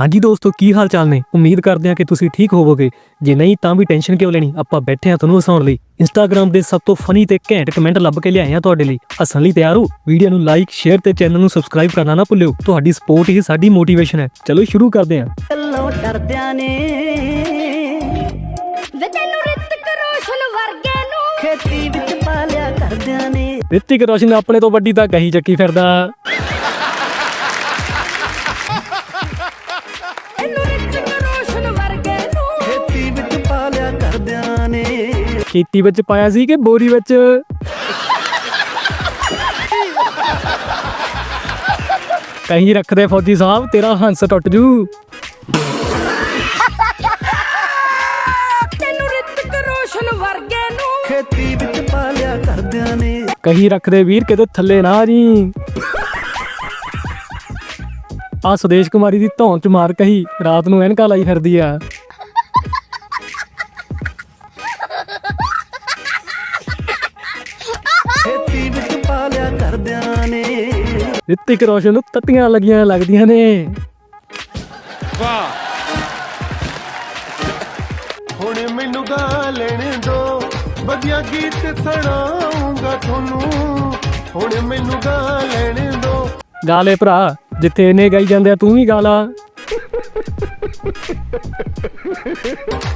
ਹਾਂਜੀ ਦੋਸਤੋ ਕੀ ਹਾਲ ਚਾਲ ਨੇ? ਉਮੀਦ ਕਰਦੇ ਹਾਂ ਕਿ ਤੁਸੀਂ ਠੀਕ ਹੋਵੋਗੇ। ਜੇ ਨਹੀਂ ਤਾਂ ਵੀ ਟੈਨਸ਼ਨ ਕਿਉਂ ਲੈਣੀ? ਆਪਾਂ ਬੈਠੇ ਹਾਂ ਤੁਹਾਨੂੰ ਹਸਾਉਣ ਲਈ। ਇੰਸਟਾਗ੍ਰam ਦੇ ਸਭ ਤੋਂ ਫਨੀ ਤੇ ਘੈਂਟ ਕਮੈਂਟ ਲੱਭ ਕੇ ਲਿਆਏ ਹਾਂ ਤੁਹਾਡੇ ਲਈ। ਹੱਸਣ ਲਈ ਤਿਆਰ ਹੋ? ਵੀਡੀਓ ਨੂੰ ਲਾਈਕ ਸ਼ੇਅਰ ਤੇ ਚੈਨਲ ਨੂੰ ਸਬਸਕ੍ਰਾਈਬ ਕਰਨਾ ਨਾ ਭੁੱਲਿਓ। ਤੁਹਾਡੀ ਸਪੋਰਟ ਹੀ ਸਾਡੀ ਮੋਟੀਵੇਸ਼ਨ ਹੈ। ਚਲੋ ਸ਼ੁਰੂ ਕਰਦੇ ਹਾਂ। ਗੱਲੋਂ ਡਰਦਿਆਂ ਨੇ ਵੇ ਤੈਨੂੰ ਰਿਤਕ ਰੋਸ਼ਨ ਵਰਗੇ ਨੂੰ ਖੇਤੀ ਵਿੱਚ ਪਾਲਿਆ ਕਰਦਿਆਂ ਨੇ। ਰਿਤਿਕ ਰੋਸ਼ਨ ਆਪਣੇ ਤੋਂ ਵੱਡੀ ਤਾਂ ਕਹੀ ਚੱਕੀ ਫਿਰਦਾ। ਖੇਤੀ ਵਿੱਚ ਪਾਇਆ ਸੀ ਕਿ ਬੋਰੀ ਵਿੱਚ? ਕਹੀਂ ਰੱਖਦੇ ਫੌਜੀ ਸਾਹਿਬ ਤੇਰਾ ਹੰਸ ਟੁੱਟ ਜੂ। ਤੈਨੂੰ ਰਿਤਕ ਰੋਸ਼ਨ ਵਰਗੇ ਨੂੰ। ਖੇਤੀ ਵਿੱਚ ਪਾਲਿਆ ਕਰਦਿਆਂ ਨੇ। ਕਹੀਂ ਰੱਖਦੇ ਵੀਰ ਕਿਤੇ ਥੱਲੇ ਨਾ ਆ ਜੀ ਆ ਸੁਦੇਸ਼ ਕੁਮਾਰੀ ਦੀ ਧੌਣ ਚ ਮਾਰ ਕਹੀ ਰਾਤ ਨੂੰ ਐਨਕਾ ਲਾਈ ਫਿਰਦੀ ਆ। ਰਿਤਿਕ ਰੋਸ਼ਨ ਨੂੰ ਤੱਤੀਆਂ ਲੱਗੀਆਂ ਲੱਗਦੀਆਂ ਨੇ। ਹੁਣ ਮੈਨੂੰ ਗਾ ਲੈਣ ਦੋ ਵਧੀਆ ਗੀਤ ਸੁਣਾਉਂਗਾ ਤੁਹਾਨੂੰ। ਹੁਣ ਮੈਨੂੰ ਗਾ ਲੈਣ ਦੋ। ਗਾਲੇ ਭਰਾ ਜਿੱਥੇ ਇਹਨੇ ਗਾਈ ਜਾਂਦੇ ਆ ਤੂੰ ਵੀ ਗਾ ਲਾ।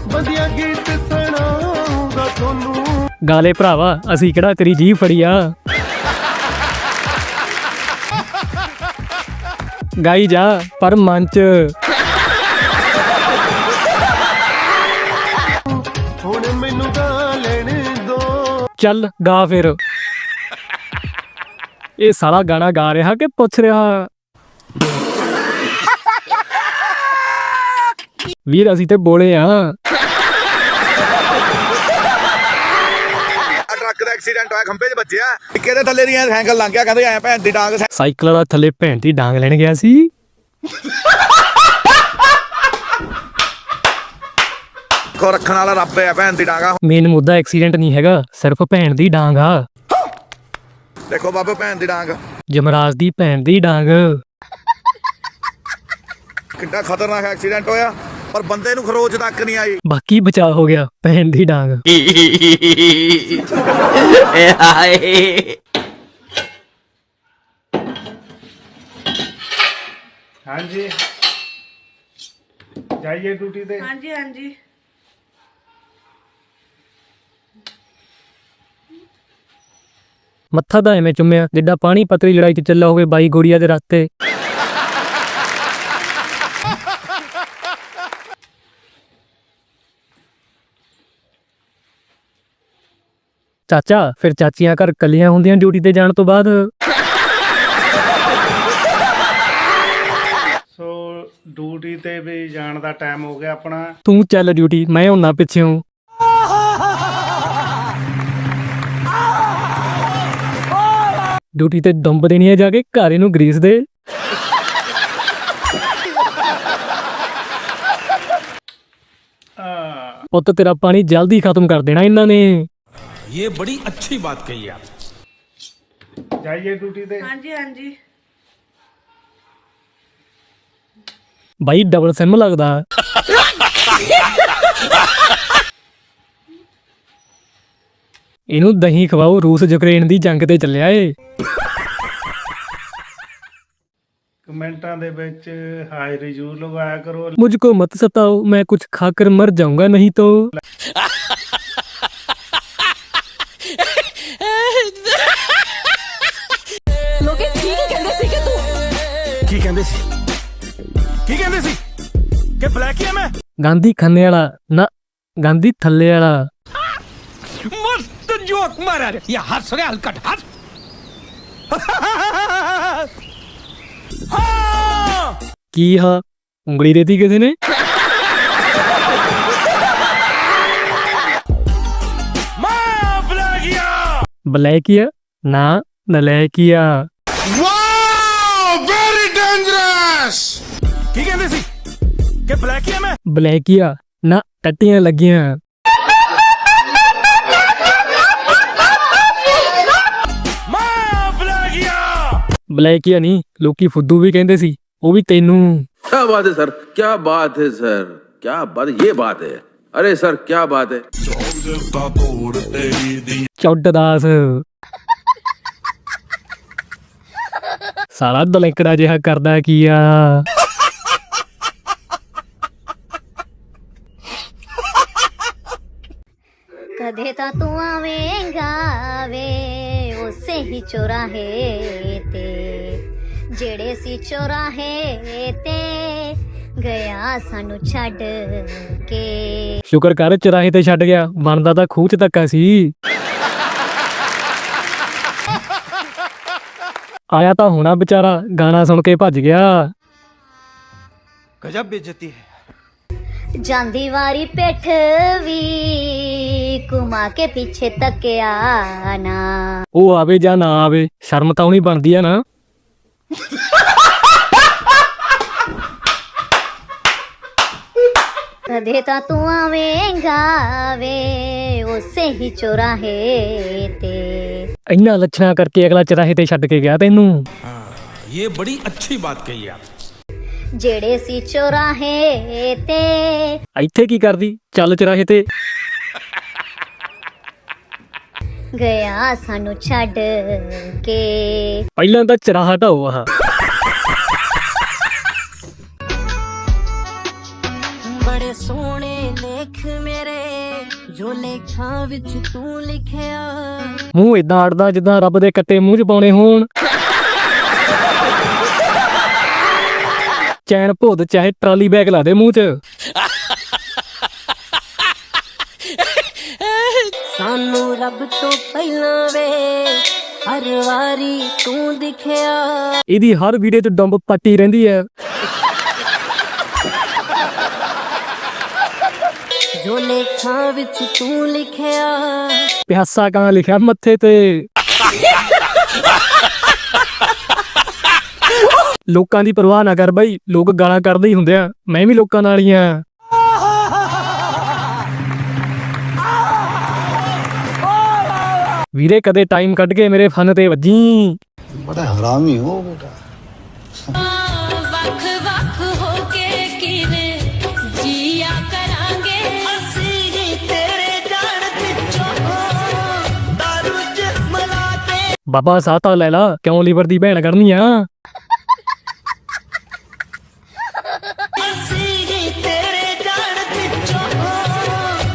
ਵਧੀਆ ਗੀਤ ਸੁਣਾਉਂਗਾ ਤੁਹਾਨੂੰ। ਗਾਲੇ ਭਰਾਵਾ ਅਸੀਂ ਕਿਹੜਾ ਤੇਰੀ ਜੀਭ ਫੜੀ ਆ। ਗਾਈ ਜਾ ਪਰ ਮਨ ਚ। ਹੁਣ ਮੈਨੂੰ ਗਾ ਲੈਣ ਦੋ। ਚੱਲ ਗਾ ਫਿਰ। ਇਹ ਸਾਲਾ ਗਾਣਾ ਗਾ ਰਿਹਾ ਕਿ ਪੁੱਛ ਰਿਹਾ? ਵੀਰ ਅਸੀਂ ਤੇ ਬੋਲੇ ਆ ਟਰੱਕ ਦਾ ਐਕਸੀਡੈਂਟ ਹੋਇਆ ਖੰਭੇ 'ਚ ਵੱਜਿਆ। ਕਿਹਦੇ ਥੱਲੇ ਦੀਆਂ ਸਾਈਕਲ ਲੰਘ ਗਿਆ ਕਹਿੰਦੇ ਐ ਭੈਣ ਦੀ ਡਾਂਗ ਸਾਈਕਲ ਵਾਲਾ ਥੱਲੇ ਭੈਣ ਦੀ ਡਾਂਗ ਲੈਣ ਗਿਆ ਸੀ। ਕੋ ਰੱਖਣ ਵਾਲਾ ਰੱਬ ਐ ਭੈਣ ਦੀ ਡਾਂਗਾ ਮੇਨ ਮੁੱਦਾ ਐਕਸੀਡੈਂਟ ਨਹੀਂ ਹੈਗਾ ਸਿਰਫ ਭੈਣ ਦੀ ਡਾਂਗ ਆ। ਦੇਖੋ ਬਾਬਾ ਭੈਣ ਦੀ ਡਾਂਗ। ਜਮਰਾਜ ਦੀ ਭੈਣ ਦੀ ਡਾਂਗ। ਕਿੰਨਾ ਖਤਰਨਾਕ ਐਕਸੀਡੈਂਟ ਹੋਇਆ। ਪਰ ਬੰਦੇ ਨੂੰ ਖਰੋਚ ਤੱਕ ਨਹੀਂ ਆਈ। ਬਾਕੀ ਬਚਾਅ ਹੋ ਗਿਆ ਭੈਣ ਦੀ ਡਾਂਗ। ਹਾਂਜੀ। ਜਾਈਏ ਡਿਊਟੀ ਤੇ। ਹਾਂਜੀ ਹਾਂਜੀ। ਮੱਥਾ ਤਾਂ ਐਵੇਂ ਚੁੰਮਿਆ ਜਿੱਡਾ ਪਾਣੀ ਪਤਰੀ ਲੜਾਈ 'ਚ ਚੱਲਾ ਹੋਵੇ ਬਾਈ ਗੋੜੀਆ ਦੇ ਰਸਤੇ ਚਾਚਾ ਫਿਰ ਚਾਚੀਆਂ ਘਰ ਕੱਲੀਆਂ ਹੁੰਦੀਆਂ ਡਿਊਟੀ ਤੇ ਜਾਣ ਤੋਂ ਬਾਅਦ? ਸੋ ਡਿਊਟੀ ਤੇ ਵੀ ਜਾਣ ਦਾ ਟਾਈਮ ਹੋ ਗਿਆ ਆਪਣਾ। ਤੂੰ ਚੱਲ ਡਿਊਟੀ ਮੈਂ ਹੁੰਨਾ ਪਿੱਛੇੋਂ ਡਿਊਟੀ ਤੇ ਡੰਬ ਦੇਣੀ ਹੈ ਜਾ ਕੇ ਘਰ ਇਹਨੂੰ ਗਰੀਸ ਦੇ। ਪੁੱਤ ਤੇਰਾ ਪਾਣੀ ਜਲਦੀ ਖਤਮ ਕਰ ਦੇਣਾ ਇਹਨਾਂ ਨੇ। ये बड़ी अच्छी बात कही आप ਜਾਈਏ ਡਿਊਟੀ ਤੇ ਹਾਂਜੀ ਹਾਂਜੀ ਬਾਈ ਡਬਲ ਸਿਮ ਲੱਗਦਾ ਇਹਨੂੰ ਦਹੀਂ ਖਵਾਓ ਰੂਸ ਯੂਕਰੇਨ ਦੀ ਜੰਗ ਤੇ ਚੱਲਿਆ ਏ ਕਮੈਂਟਾਂ ਦੇ ਵਿੱਚ ਹਾਈ ਰਿਜ਼ੂ ਲਗਾਇਆ ਕਰੋ मुझको मत सताओ मैं कुछ खाकर मर जाऊंगा नहीं तो ਲੋਕੀ ਕੀ ਕਹਿੰਦੇ ਸੀ? ਕੀ ਕਹਿੰਦੇ ਸੀ? ਕਿ ਬਲੈਕ ਹੀ ਆ ਮੈਂ? ਗਾਂਧੀ ਖੰਨੇ ਵਾਲਾ ਨਾ ਗਾਂਧੀ ਥੱਲੇ ਵਾਲਾ। ਮਸਤ ਜੋਕ ਮਾਰਾ ਰੇ। ਯਾ ਹੱਸ ਰਿਹਾ ਹਲਕਟ ਹੱਸ। ਕੀ ਹਾਂ? ਉਂਗਲੀ ਦੇਤੀ ਕਿਸੇ ਨੇ? ਮੈਂ ਬਲੈਕੀਆ ਬਲੈਕੀਆ ਨਾ ਨਲੈਕੀਆ ਕੀ ਕਹਿੰਦੇ ਸੀ? ਕਿ ਬਲੈਕੀਆ ਮੈਂ? ਬਲੈਕੀਆ ਨਾ ਟੱਟੀਆਂ ਲੱਗੀਆਂ। ਬਲੈਕੀਆ ਨਹੀਂ ਲੋਕੀ ਫੁੱਦੂ ਵੀ ਕਹਿੰਦੇ ਸੀ ਉਹ ਵੀ ਤੈਨੂੰ। ਕੀ ਬਾਤ ਹੈ ਸਰ? ਕੀ ਬਾਤ ਹੈ ਸਰ? ਕੀ ਬਾਤ ਇਹ ਬਾਤ ਹੈ। ਅਰੇ ਸਰ ਕੀ ਬਾਤ ਹੈ? ਚੌਡ ਦਾਸ। ਸਾਲਾ ਜਿਹਾ ਕਰਦਾ ਕੀ ਆ? ਕਦੇ ਤਾਂ ਤੂੰ ਆਵੇਂਗਾ ਵੇ ਉਸੇ ਹੀ ਚੁਰਾਹੇ ਤੇ ਜਿਹੜੇ ਸੀ ਚੁਰਾਹੇ ਤੇ ਗਿਆ ਸਾਨੂੰ ਛੱਡ ਕੇ ਸ਼ੁਕਰ ਕਰ ਚਰਾਹੇ ਤੇ ਛੱਡ ਗਿਆ ਬਣਦਾ ਤਾਂ ਖੂਹ ਚ ਧੱਕਾ ਸੀ ਆਇਆ ਤਾਂ ਹੋਣਾ ਵਿਚਾਰਾ ਗਾਣਾ ਸੁਣ ਕੇ ਭੱਜ ਗਿਆ गजब बेइज्जती है ਜਾਂਦੀ ਵਾਰੀ ਪਿੱਠ ਵੀ ਕੁਮਾ ਕੇ ਪਿੱਛੇ ਤੱਕਿਆ ਨਾ। ਉਹ ਆਵੇ ਜਾਂ ਨਾ ਆਵੇ ਸ਼ਰਮ ਤਾਂ ਉਹਨੀ ਬਣਦੀ ਆ ਨਾ। ਕਦੇ ਤਾਂ ਤੂੰ ਆਵੇਂਗਾ ਵੇ ਉਸੇ ਹੀ ਚੁਰਾਹੇ ਤੇ। ਇੰਨਾ ਲੱਛਣਾ ਕਰਕੇ ਅਗਲਾ ਚੁਰਾਹੇ ਤੇ ਛੱਡ ਕੇ ਗਿਆ ਤੈਨੂੰ। ਇਹ ਬੜੀ ਅੱਛੀ ਬਾਤ ਕਹੀ ਆ। ਜਿਹੜੇ ਸੀ ਚੁਰਾਹੇ ਤੇ। ਇੱਥੇ ਕੀ ਕਰਦੀ? ਚੱਲ ਚਰਾਹੇ ਤੇ। ਗਿਆ ਸਾਨੂੰ ਛੱਡ ਕੇ। ਪਹਿਲਾਂ ਤਾਂ ਚਰਾਹਾ ਢਾਓ ਆਹ ਬੜੇ ਸੋਹਣੇ ਲੇਖ ਮੇਰੇ ਜੋ ਲੇਖਾਂ ਵਿੱਚ ਤੂੰ ਲਿਖਿਆ। ਮੂੰਹ ਇਦਾਂ ਅੜਦਾ ਜਿੱਦਾਂ ਰੱਬ ਦੇ ਕੱਟੇ ਮੂੰਹ 'ਚ ਪਾਉਣੇ ਹੋਣ। ਚੈਨ ਭੁੱਦ ਚਾਹੇ ਟਰਾਲੀ ਬੈਗ ਲਾ ਦੇ ਮੂੰਹ 'ਚ। ਸਾਨੂੰ ਰੱਬ ਤੋਂ ਪਹਿਲਾਂ ਵੇ ਹਰ ਵਾਰੀ ਤੂੰ ਦਿਖਿਆ। ਇਹਦੀ ਹਰ ਵੀਡੀਓ 'ਚ ਡੰਬ ਪੱਟੀ ਰਹਿੰਦੀ ਹੈ ਜੋ ਲੇਖਾਂ ਵਿੱਚ ਤੂੰ ਲਿਖਿਆ। ਪਿਆਸਾ ਕਾਂ ਲਿਖਿਆ ਮੱਥੇ ਤੇ। ਲੋਕਾਂ ਦੀ ਪਰਵਾਹ ਨਾ ਕਰ ਬਈ ਲੋਕ ਗਾਲਾਂ ਕੱਢਦੇ ਹੀ ਹੁੰਦੇ ਆ। ਮੈਂ ਵੀ ਲੋਕਾਂ ਨਾਲ ਹੀ ਆ। ਵੀਰੇ ਕਦੇ ਟਾਈਮ ਕੱਢ ਕੇ ਮੇਰੇ ਫਨ ਤੇ ਵੱਜੀ। ਵੱਖ ਵੱਖ ਹੋ ਕੇ ਕਿਵੇਂ ਜੀਆ ਕਰਾਂਗੇ ਅਸੀਂ ਹੀ ਤੇਰੇ ਜਾਣ ਪਿੱਛੋਂ ਦਾਰੂ ਚ ਮਲਾ ਤੇ ਬਾਬਾ ਸਾਤਾ ਲੈ ਲਾ ਕਿਉਂ ਲੀਵਰ ਦੀ ਭੈਣ ਕਰਨੀ ਆ?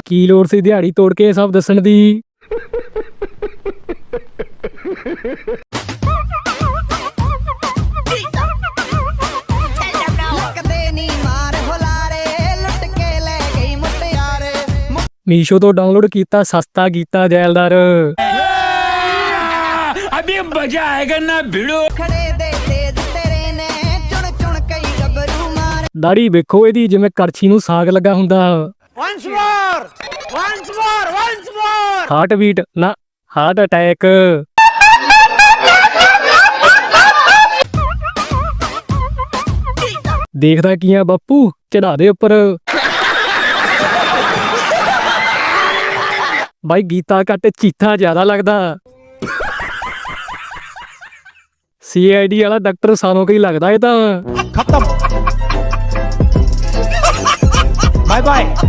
ਕੀ ਲੋੜ ਸੀ ਦਿਹਾੜੀ ਤੋੜ ਕੇ ਇਹ ਸਭ ਦੱਸਣ ਦੀ? ਨੀ ਮੀਸ਼ੋ ਤੋਂ ਡਾਊਨਲੋਡ ਕੀਤਾ ਸਸਤਾ ਕੀਤਾ ਜੈਲਦਾਰ। ਖੜੇ ਦੇ ਤੇਜ ਤੇਰੇ ਨੇ ਚੁਣ ਚੁਣ ਕਈ ਗੱਭਰੂ ਮਾਰ ਦਾੜੀ ਵੇਖੋ ਇਹਦੀ ਜਿਵੇਂ ਕੜਛੀ ਨੂੰ ਸਾਗ ਲੱਗਾ ਹੁੰਦਾ। Once more once more once more heart beat నా హార్ట్ అటాక్ ਦੇਖਦਾ ਕੀ ਆ ਬਾਪੂ? ਚੜਾ ਦੇ ਉੱਪਰ। ਬਾਈ ਗੀਤਾ ਕੱਟ ਚੀਥਾ ਜ਼ਿਆਦਾ ਲੱਗਦਾ। ਸੀਆਈਡੀ ਵਾਲਾ ਡਾਕਟਰ ਸਾਨੂੰ ਕਈ ਲੱਗਦਾ ਇਹ ਤਾਂ। ਖਤਮ। Bye bye